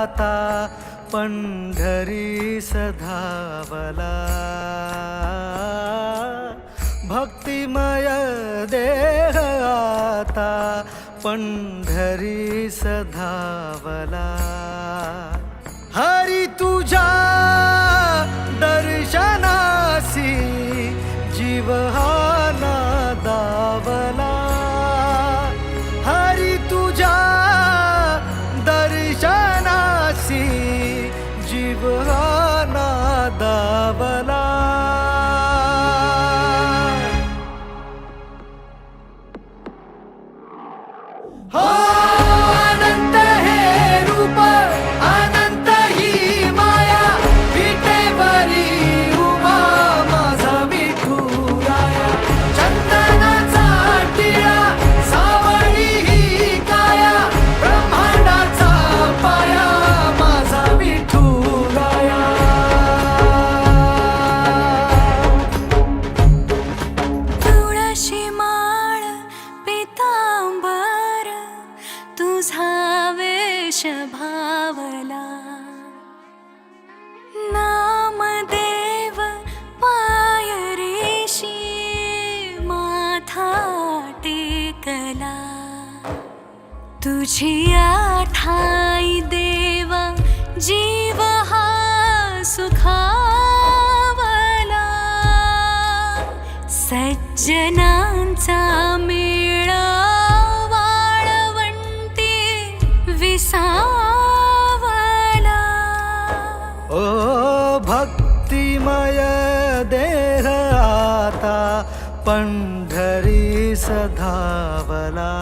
जाता पंढरी सधावला भक्तिमय देह आता पंढरी सधावला तुझी आठाई देवा जीव हा सुखावला. सज्जनांचा मेळा वाळवंटी विसावला. ओ भक्तिमय देह आता पंढरी सधावला.